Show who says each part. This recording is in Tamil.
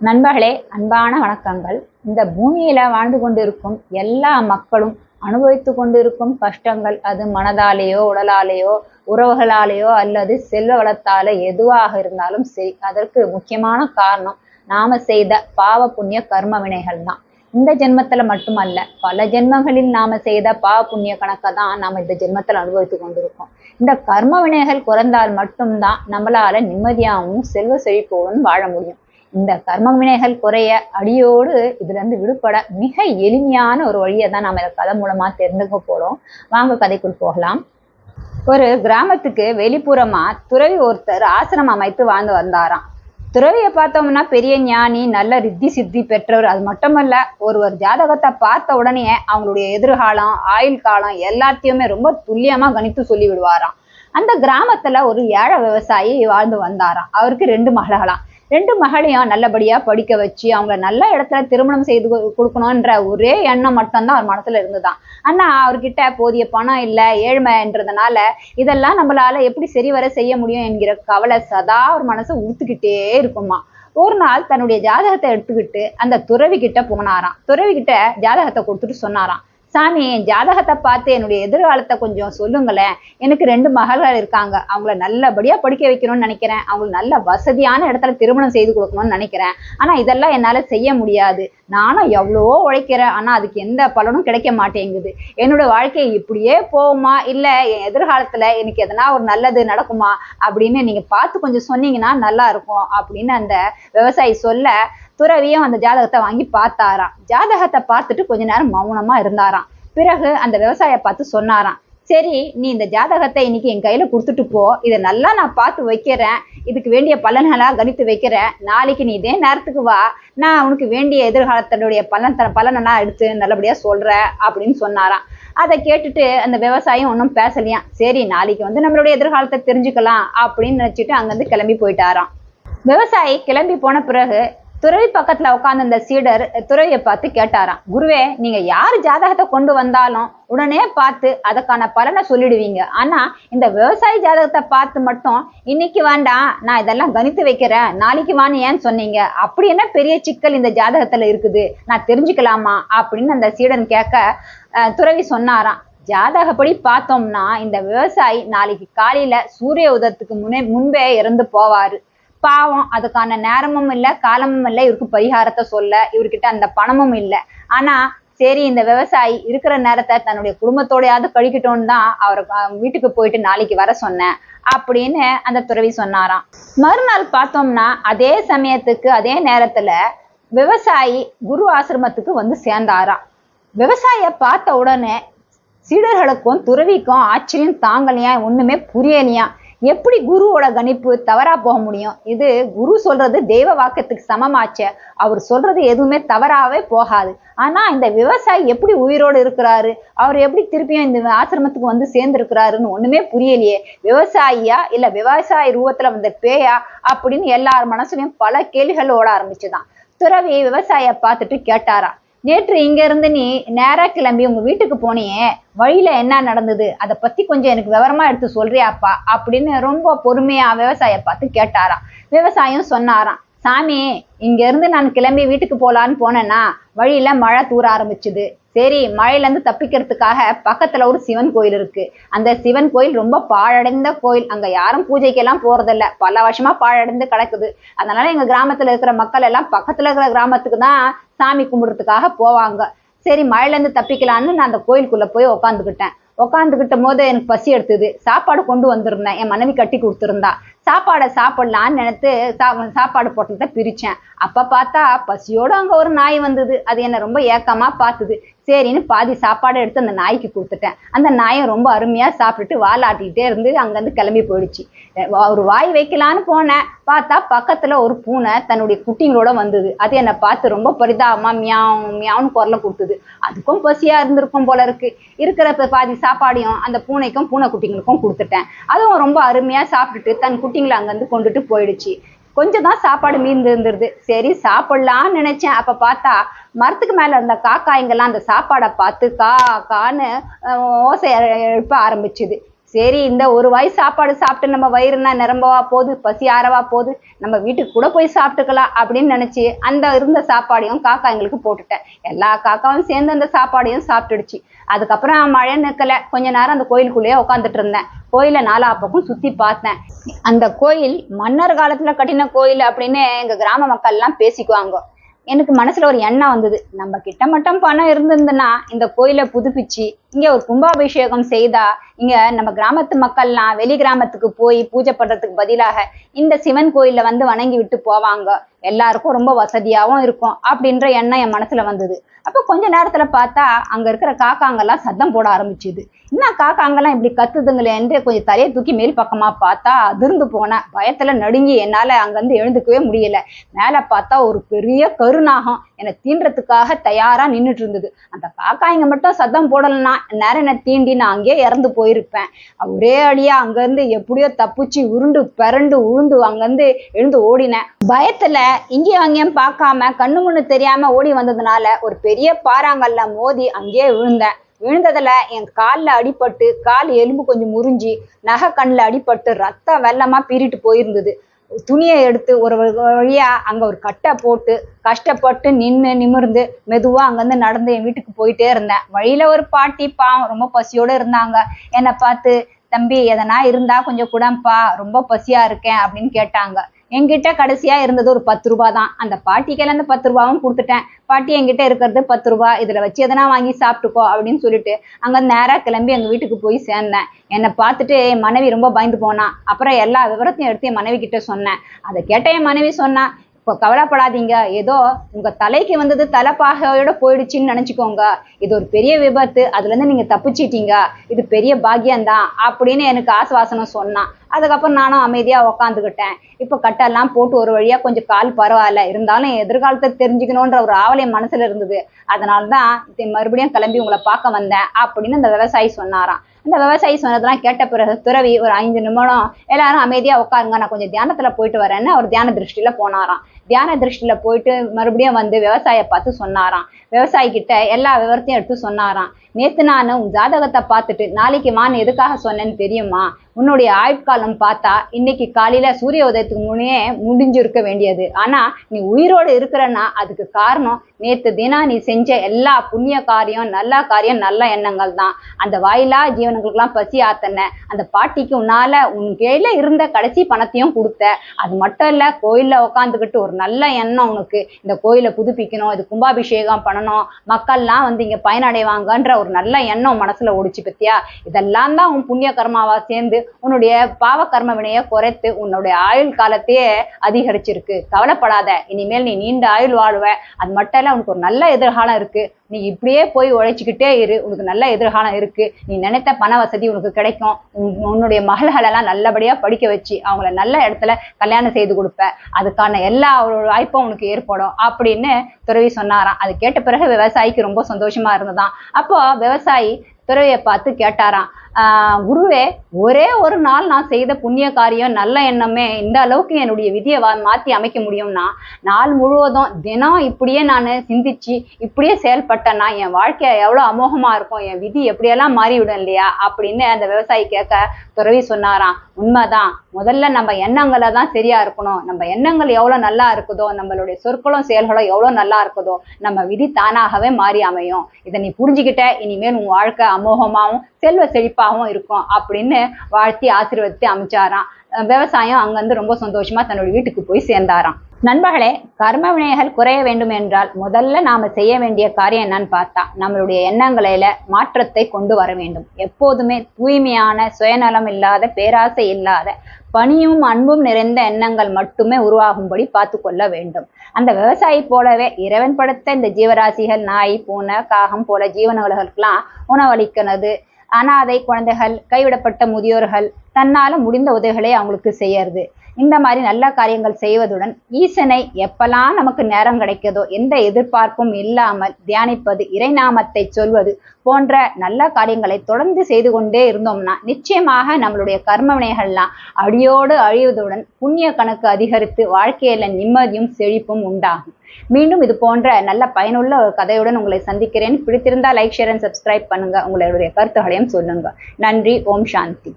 Speaker 1: நண்பர்களே அன்பான வணக்கங்கள். இந்த பூமியில வாழ்ந்து கொண்டிருக்கும் எல்லா மக்களும் அனுபவித்து கொண்டிருக்கும் கஷ்டங்கள் அது மனதாலேயோ உடலாலேயோ உறவுகளாலேயோ அல்லது செல்வ வளத்தால எதுவாக இருந்தாலும் சரி அதற்கு முக்கியமான காரணம் நாம செய்த பாவ புண்ணிய கர்ம வினைகள் தான். இந்த ஜென்மத்துல மட்டுமல்ல பல ஜென்மங்களில் நாம செய்த பாவ புண்ணிய கணக்கை தான் நாம இந்த ஜென்மத்தில் அனுபவித்து கொண்டிருக்கோம். இந்த கர்ம வினைகள் குறைந்தால் மட்டும்தான் நம்மளால நிம்மதியாகவும் செல்வ செழிப்போடும் வாழ முடியும். இந்த கர்ம வினைகள் குறைய அடியோடு இதுல இருந்து விடுபட மிக எளிமையான ஒரு வழியை தான் நம்ம இந்த கதை மூலமா தெரிஞ்சுக்க போறோம். வாங்க கதைக்குள் போகலாம். ஒரு கிராமத்துக்கு வெளிப்புறமா துறவி ஒருத்தர் ஆசிரமம் அமைத்து வாழ்ந்து வந்தாராம். துறவியை பார்த்தோம்னா பெரிய ஞானி நல்ல ரித்தி சித்தி பெற்றவர். அது மட்டுமல்ல ஒருவர் ஜாதகத்தை பார்த்த உடனே அவங்களுடைய எதிர்காலம் ஆயுள் காலம் எல்லாத்தையுமே ரொம்ப துல்லியமா கணித்து சொல்லி விடுவாராம் அந்த கிராமத்துல ஒரு ஏழை விவசாயி வாழ்ந்து வந்தாராம். அவருக்கு ரெண்டு மகளாம் ரெண்டு மகளையும் நல்லபடியா படிக்க வச்சு அவங்கள நல்ல இடத்துல திருமணம் செய்து கொடுக்கணும்ன்ற கொடுக்கணுன்ற ஒரே எண்ணம் மட்டும்தான் அவர் மனசுல இருந்துதான். ஆனா அவர்கிட்ட போதிய பணம் இல்லை ஏழ்மைன்றதுனால இதெல்லாம் நம்மளால எப்படி சரிவர செய்ய முடியும் என்கிற கவலை சதா அவர் மனசை உறுத்துக்கிட்டே இருக்குமா ஒரு நாள் தன்னுடைய ஜாதகத்தை எடுத்துக்கிட்டு அந்த துறவி கிட்ட போனாராம். துறவி கிட்ட ஜாதகத்தை கொடுத்துட்டு சொன்னாராம். சாமி என் ஜாதகத்தை பார்த்து என்னுடைய எதிர்காலத்தை கொஞ்சம் சொல்லுங்களேன். எனக்கு ரெண்டு மகள்கள் இருக்காங்க. அவங்கள நல்லபடியாக படிக்க வைக்கணும்னு நினைக்கிறேன். அவங்களுக்கு நல்ல வசதியான இடத்துல திருமணம் செய்து கொடுக்கணும்னு நினைக்கிறேன். ஆனால் இதெல்லாம் என்னால் செய்ய முடியாது. நானும் எவ்வளவோ உழைக்கிறேன். ஆனால் அதுக்கு எந்த பலனும் கிடைக்க மாட்டேங்குது. என்னோட வாழ்க்கை இப்படியே போகுமா? இல்லை என் எதிர்காலத்தில் எனக்கு எதனா ஒரு நல்லது நடக்குமா? அப்படின்னு நீங்கள் பார்த்து கொஞ்சம் சொன்னீங்கன்னா நல்லா இருக்கும். அப்படின்னு அந்த விவசாயி சொல்ல துறவியும் அந்த ஜாதகத்தை வாங்கி பார்த்தாராம். ஜாதகத்தை பார்த்துட்டு கொஞ்ச நேரம் மௌனமா இருந்தாராம். பிறகு அந்த விவசாய பார்த்து சொன்னாராம் சரி நீ இந்த ஜாதகத்தை இன்னைக்கு என் கையில கொடுத்துட்டு போ. இதை நல்லா நான் பார்த்து வைக்கிறேன். இதுக்கு வேண்டிய பலன்களா கணித்து வைக்கிறேன். நாளைக்கு நீ இதே நேரத்துக்கு வா. நான் உனக்கு வேண்டிய எதிர்காலத்தினுடைய பலன் த பலனெல்லாம் எடுத்து நல்லபடியா சொல்றேன் அப்படின்னு சொன்னாராம். அதை கேட்டுட்டு அந்த விவசாயம் ஒன்றும் பேசலையாம். சரி நாளைக்கு வந்து நம்மளுடைய எதிர்காலத்தை தெரிஞ்சுக்கலாம் அப்படின்னு நினச்சிட்டு அங்கேருந்து கிளம்பி போயிட்டாராம். விவசாயி கிளம்பி போன பிறகு துறவி பக்கத்துல உட்கார்ந்து அந்த சீடர் துறவியை பார்த்து கேட்டாராம். குருவே நீங்க யார் ஜாதகத்தை கொண்டு வந்தாலும் உடனே பார்த்து அதுக்கான பலனை சொல்லிடுவீங்க. ஆனா இந்த விவசாய ஜாதகத்தை பார்த்து மட்டும் இன்னைக்கு வேண்டாம் நான் இதெல்லாம் கணித்து வைக்கிறேன். நாளைக்கு வான்னு ஏன் சொன்னீங்க? அப்படி என்ன பெரிய சிக்கல் இந்த ஜாதகத்துல இருக்குது? நான் தெரிஞ்சுக்கலாமா? அப்படின்னு அந்த சீடன் கேட்க துறவி சொன்னாராம். ஜாதகப்படி பார்த்தோம்னா இந்த விவசாயி நாளைக்கு காலையில சூரிய உதயத்துக்கு முன்னே முன்பே இறந்து போவாரு. பாவம் அதுக்கான நேரமும் இல்லை காலமும் இல்லை இவருக்கு பரிகாரத்தை சொல்ல இவர்கிட்ட அந்த பணமும் இல்லை. ஆனா சரி இந்த விவசாயி இருக்கிற நேரத்தை தன்னுடைய குடும்பத்தோடையாவது கழிக்கட்டும்னு தான் அவர் வீட்டுக்கு போயிட்டு நாளைக்கு வர சொன்னேன் அப்படின்னு அந்த துறவி சொன்னாராம். மறுநாள் பார்த்தோம்னா அதே சமயத்துக்கு அதே நேரத்துல விவசாயி குரு ஆசிரமத்துக்கு வந்து சேர்ந்தாராம். விவசாய பார்த்த உடனே சீடர்களுக்கும் துறவிக்கும் ஆச்சரியம் தாங்கலையா ஒண்ணுமே புரியலையா. எப்படி குருவோட கணிப்பு தவறா போக முடியும்? இது குரு சொல்றது தெய்வ வாக்கத்துக்கு சமமாச்சே. அவர் சொல்றது எதுவுமே தவறாவே போகாது. ஆனா இந்த விவசாயி எப்படி உயிரோடு இருக்கிறாரு? அவர் எப்படி திருப்பியும் இந்த ஆசிரமத்துக்கு வந்து சேர்ந்து ஒன்றுமே ஒண்ணுமே புரியலையே. விவசாயியா? இல்ல விவசாய ரூபத்துல வந்த பேயா? அப்படின்னு எல்லார் மனசுலயும் பல கேள்விகள் ஓட ஆரம்பிச்சுதான். துறவி விவசாய பார்த்துட்டு கேட்டாரா நேற்று இங்க இருந்து நீ நேரா கிளம்பி உங்க வீட்டுக்கு போனியே. வழியில என்ன நடந்தது? அதை பத்தி கொஞ்சம் எனக்கு விவரமா எடுத்து சொல்றியாப்பா? அப்படின்னு ரொம்ப பொறுமையா விவசாய பார்த்து கேட்டாராம். விவசாயம் சொன்னாராம். சாமி இங்க இருந்து நான் கிளம்பி வீட்டுக்கு போலான்னு போனேன்னா வழியில மழை தூர ஆரம்பிச்சுது. சரி மழையிலேருந்து தப்பிக்கிறதுக்காக பக்கத்தில் ஒரு சிவன் கோயில் இருக்குது அந்த சிவன் கோயில் ரொம்ப பாழடைந்த கோயில். அங்கே யாரும் பூஜைக்கெல்லாம் போகிறதில்ல பல வருஷமாக பாழடைந்து கிடக்குது. அதனால் எங்கள் கிராமத்தில் இருக்கிற மக்கள் எல்லாம் பக்கத்தில் இருக்கிற கிராமத்துக்கு தான் சாமி கும்பிட்றதுக்காக போவாங்க. சரி மழையிலேருந்து தப்பிக்கலான்னு நான் அந்த கோயிலுக்குள்ளே போய் உக்காந்துக்கிட்டேன் உக்காந்துக்கிட்ட போது எனக்கு பசி எடுத்தது. சாப்பாடு கொண்டு வந்திருந்தேன். என் மனைவி கட்டி கொடுத்துருந்தா. சாப்பாடை சாப்பிடலான்னு நினைத்து சா சாப்பாடு போட்டதை பிரித்தேன் அப்போ பார்த்தா பசியோடு அங்கே ஒரு நாய் வந்தது. அது என்னை ரொம்ப ஏக்கமாக பார்த்துது. சரின்னு பாதி சாப்பாடை எடுத்து அந்த நாய்க்கு கொடுத்துட்டேன். அந்த நாயை ரொம்ப அருமையாக சாப்பிட்டுட்டு வாலாட்டிகிட்டே இருந்து அங்கேருந்து கிளம்பி போயிடுச்சு. ஒரு வாய் வைக்கலான்னு போனேன். பார்த்தா பக்கத்தில் ஒரு பூனை தன்னுடைய குட்டிங்களோட வந்தது. அது என்னை பார்த்து ரொம்ப பரிதாபமாக மியாவும் மியாவுன்னு குரலை கொடுத்தது. அதுக்கும் பசியாக இருந்திருக்கும் போல இருக்கு. இருக்கிற பாதி சாப்பாடையும் அந்த பூனைக்கும் பூனை குட்டிங்களுக்கும் கொடுத்துட்டேன். அதுவும் ரொம்ப அருமையாக சாப்பிட்டுட்டு தன் குட்டி குட்டிங்களை அங்கேருந்து கொண்டுட்டு போயிடுச்சு. கொஞ்சம் தான் சாப்பாடு மீந்து இருந்துருது. சரி சாப்பிடலான்னு நினைச்சேன். அப்ப பார்த்தா மரத்துக்கு மேல இருந்த காக்காய்ங்கெல்லாம் அந்த சாப்பாடை பார்த்து கா கான்னு ஓசை எழுப்ப ஆரம்பிச்சுது. சரி இந்த ஒரு வாய் சாப்பாடு சாப்பிட்டு நம்ம வயிறுனா நிரம்பவா போகுது பசி ஆறவா போகுது நம்ம வீட்டுக்கு கூட போய் சாப்பிட்டுக்கலாம் அப்படின்னு நினைச்சு அந்த இருந்த சாப்பாடையும் காக்கா எங்களுக்கு போட்டுட்டேன். எல்லா காக்காவும் சேர்ந்து அந்த சாப்பாடையும் சாப்பிட்டுடுச்சு. அதுக்கப்புறம் மழை நிற்கல. கொஞ்ச நேரம் அந்த கோயிலுக்குள்ளேயே உட்காந்துட்டு இருந்தேன். கோயிலை நாலா பக்கம் சுத்தி பார்த்தேன். அந்த கோயில் மன்னர் காலத்துல கட்டின கோயில் அப்படின்னு எங்க கிராம மக்கள் எல்லாம் பேசிக்குவாங்க. எனக்கு மனசுல ஒரு எண்ணம் வந்தது. நம்ம கிட்ட மட்டும் பணம் இருந்திருந்ததுன்னா இந்த கோயிலை புதுப்பிச்சு இங்க ஒரு கும்பாபிஷேகம் செய்தா இங்க நம்ம கிராமத்து மக்கள்லாம் வெளி கிராமத்துக்கு போய் பூஜை பண்றதுக்கு பதிலாக இந்த சிவன் கோயில்ல வந்து வணங்கி விட்டு போவாங்க. எல்லாருக்கும் ரொம்ப வசதியாவும் இருக்கும் அப்படின்ற எண்ணம் என் மனசுல வந்தது. அப்ப கொஞ்ச நேரத்துல பார்த்தா அங்க இருக்கிற காக்காங்கெல்லாம் சத்தம் போட ஆரம்பிச்சுது. என்ன காக்காங்கெல்லாம் இப்படி கத்துதுங்களேன்ட்டு கொஞ்சம் தலையை தூக்கி மேல் பக்கமா பார்த்தா அதிர்ந்து போனேன் பயத்துல நடுங்கி என்னால அங்கேருந்து எழுந்துக்கவே முடியல. மேல பார்த்தா ஒரு பெரிய கருநாகம். என்னை தீண்டுறதுக்காக தயாரா நின்றுட்டு இருந்தது அந்த காக்காய்ங்க மட்டும் சத்தம் போடலைன்னா நேரம் என்னை தீண்டி நான் அங்கேயே இறந்து போயிருப்பேன். ஒரே அடியா அங்கேருந்து எப்படியோ தப்பிச்சு உருண்டு பிறண்டு உழுந்து அங்கேருந்து எழுந்து ஓடினேன். பயத்துல இங்கேயும் அங்கேயும் பார்க்காம கண்ணு முன்னு தெரியாம ஓடி வந்ததுனால ஒரு பெரிய பாறாங்கல்ல மோதி அங்கேயே விழுந்தேன். விழுந்ததுல என் காலில் அடிபட்டு கால் எலும்பு கொஞ்சம் முறிஞ்சி நகை கண்ணில் அடிபட்டு ரத்தம் வெள்ளமா பீறிட்டு போயிருந்தது. துணியை எடுத்து ஒரு வழியாக அங்கே ஒரு கட்டை போட்டு கஷ்டப்பட்டு நின்று நிமிர்ந்து மெதுவாக அங்கேருந்து நடந்து என் வீட்டுக்கு போயிட்டே இருந்தேன். வழியில் ஒரு பாட்டி பாவம் ரொம்ப பசியோடு இருந்தாங்க. என்னை பார்த்து தம்பி எதனா இருந்தால் கொஞ்சம் கூடப்பா ரொம்ப பசியாக இருக்கேன் அப்படின்னு கேட்டாங்க. என்கிட்ட கடைசியா இருந்தது ஒரு பத்து ரூபா தான். அந்த பாட்டிக்கெல்லாம் அந்த பத்து ரூபாவும் கொடுத்துட்டேன். பாட்டி என்கிட்ட இருக்கிறது பத்து ரூபா இதுல வச்சு எதனா வாங்கி சாப்பிட்டுக்கோ அப்படின்னு சொல்லிட்டு அங்க நேரா கிளம்பி எங்க வீட்டுக்கு போய் சேர்ந்தேன். என்னை பார்த்துட்டு என் மனைவி ரொம்ப பயந்து போனா? அப்புறம் எல்லா விவரத்தையும் எடுத்து என் மனைவி கிட்ட சொன்னேன். அதை கேட்ட என் மனைவி சொன்னா கவலைப்படாதீங்க. ஏதோ உங்க தலைக்கு வந்தது தலைப்பாகையோட போயிடுச்சுன்னு நினைச்சுக்கோங்க. இது ஒரு பெரிய விபத்து. அதுல இருந்து நீங்க தப்பிச்சிட்டீங்க. இது பெரிய பாக்கியம்தான் அப்படின்னு எனக்கு ஆசுவாசனம் சொன்னான். அதுக்கப்புறம் நானும் அமைதியா உக்காந்துக்கிட்டேன். இப்போ கட்டெல்லாம் போட்டு ஒரு வழியா கொஞ்சம் கால் பரவாயில்ல. இருந்தாலும் எதிர்காலத்தை தெரிஞ்சுக்கணுன்ற ஒரு ஆவலை மனசுல இருந்தது. அதனாலதான் மறுபடியும் கிளம்பி உங்களை பார்க்க வந்தேன் அப்படின்னு அந்த விவசாயி சொன்னாராம். இந்த விவசாயி சொன்னதெல்லாம் கேட்ட பிறகு துறவி ஒரு ஐந்து நிமிடம் எல்லாரும் அமைதியா உட்காருங்க. நான் கொஞ்சம் தியானத்துல போயிட்டு வரேன்னு அவர் தியான திருஷ்டியில போனாராம். தியான திருஷ்டியில போயிட்டு மறுபடியும் வந்து விவசாய பார்த்து சொன்னாராம். விவசாயி கிட்ட எல்லா விவரத்தையும் எடுத்து சொன்னாராம். நேத்து நான் உன் ஜாதகத்தை பார்த்துட்டு நாளைக்கு மான் எதுக்காக சொன்னேன்னு தெரியுமா? உன்னுடைய ஆயுட்காலம் பார்த்தா இன்னைக்கு காலையில சூரிய உதயத்துக்கு முன்னே முடிஞ்சிருக்க வேண்டியது. ஆனா நீ உயிரோடு இருக்கிறன்னா அதுக்கு காரணம் நேத்து தினம் நீ செஞ்ச எல்லா புண்ணிய காரியம் நல்ல காரியம் நல்ல எண்ணங்கள் தான். அந்த வாயிலா ஜீவனங்களுக்கெல்லாம் பசி ஆத்தன. அந்த பாட்டிக்கு உன்னால உன் கையில இருந்த கடைசி பணத்தையும் கொடுத்த. அது மட்டும் இல்ல கோயில்ல உட்காந்துக்கிட்டு ஒரு நல்ல எண்ணம் உனக்கு இந்த கோயிலை புதுப்பிக்கணும் இது கும்பாபிஷேகம் பண்ணணும் மக்கள்லாம் வந்து இங்கே பயனடைவாங்கன்ற ஒரு நல்ல எண்ணம் மனசில் ஓடிச்சு பத்தியா? இதெல்லாம் தான் உன் புண்ணிய கர்மாவா சேர்ந்து உன்னுடைய பாவ கர்ம வினையை குறைத்து உன்னுடைய ஆயுள் காலத்தையே அதிகரிச்சிருக்கு. கவலைப்படாத. இனிமேல் நீ நீண்ட ஆயுள் வாழ்வ. அது மட்டும் இல்லை உனக்கு ஒரு நல்ல எதிர்காலம் இருக்கு. நீ இப்படியே போய் உழைச்சிக்கிட்டே இரு. உனக்கு நல்ல எதிர்காலம் இருக்கு. நீ நினைத்த பண வசதி உனக்கு கிடைக்கும். உன்னுடைய மகள்களெல்லாம் நல்லபடியா படிக்க வச்சு அவங்கள நல்ல இடத்துல கல்யாணம் செய்து கொடுப்ப. அதுக்கான எல்லா வாய்ப்பும் உனக்கு ஏற்படும் அப்படின்னு துறவி சொன்னாராம். அது கேட்ட பிறகு விவசாயிக்கு ரொம்ப சந்தோஷமா இருந்ததாம். அப்போ விவசாயி துறவியை பார்த்து கேட்டாராம். குருவே ஒரே ஒரு நாள் நான் செய்த புண்ணிய காரியம் நல்ல எண்ணமே. இந்த அளவுக்கு என்னுடைய விதியை மாற்றி அமைக்க முடியும்னா நாள் முழுவதும் தினம் இப்படியே நான் சிந்திச்சு இப்படியே செயல்பட்டேன்னா என் வாழ்க்கை எவ்வளோ அமோகமாக இருக்கும் என் விதி எப்படியெல்லாம் மாறிவிடும் இல்லையா அப்படின்னு அந்த விவசாயி கேட்க துறவி சொன்னாராம். உண்மைதான். முதல்ல நம்ம எண்ணங்களை தான் சரியா இருக்கணும். நம்ம எண்ணங்கள் எவ்வளோ நல்லா இருக்குதோ நம்மளுடைய சொற்களும் செயல்களும் எவ்வளோ நல்லா இருக்குதோ நம்ம விதி தானாகவே மாறி அமையும். இதை நீ புரிஞ்சுக்கிட்ட இனிமேல் உன் வாழ்க்கை அமோகமாகவும் செல்வ செழிப்பாகவும் இருக்கும் அப்படின்னு வாழ்த்தி ஆசீர்வதித்து அமைச்சாராம். விவசாயம் அங்கிருந்து ரொம்ப சந்தோஷமா தன்னோட வீட்டுக்கு போய் சேர்ந்தாராம். நண்பர்களே கர்ம வினைகள் குறைய வேண்டும் என்றால் முதல்ல நாம செய்ய வேண்டிய காரியம் என்னன்னு பார்த்தா நம்மளுடைய எண்ணங்களில மாற்றத்தை கொண்டு வர வேண்டும். எப்போதுமே தூய்மையான சுயநலம் இல்லாத பேராசை இல்லாத பணியும் அன்பும் நிறைந்த எண்ணங்கள் மட்டுமே உருவாகும்படி பார்த்து கொள்ள வேண்டும். அந்த விவசாயி போலவே இறைவன் படுத்த இந்த ஜீவராசிகள் நாய் பூனை காகம் போல ஜீவனங்களுக்கெல்லாம் உணவளிக்கிறது. அனாதை குழந்தைகள் கைவிடப்பட்ட முதியோர்கள் தன்னால முடிந்த உதவிகளை அவங்களுக்கு செய்யறது. இந்த மாதிரி நல்ல காரியங்கள் செய்வதுடன் ஈசனை எப்பெல்லாம் நமக்கு நேரம் கிடைக்கதோ எந்த எதிர்பார்ப்பும் இல்லாமல் தியானிப்பது இறைநாமத்தை சொல்வது போன்ற நல்ல காரியங்களை தொடர்ந்து செய்து கொண்டே இருந்தோம்னா நிச்சயமாக நம்மளுடைய கர்ம வினைகள்லாம் அடியோடு அழிவதுடன் புண்ணிய கணக்கு அதிகரித்து வாழ்க்கையில நிம்மதியும் செழிப்பும் உண்டாகும். மீண்டும் இது போன்ற நல்ல பயனுள்ள ஒரு கதையுடன் உங்களை சந்திக்கிறேன். பிடித்திருந்தா லைக் ஷேர் அண்ட் சப்ஸ்கிரைப் பண்ணுங்க. உங்களுடைய கருத்துகளையும் சொல்லுங்க. நன்றி. ஓம் சாந்தி.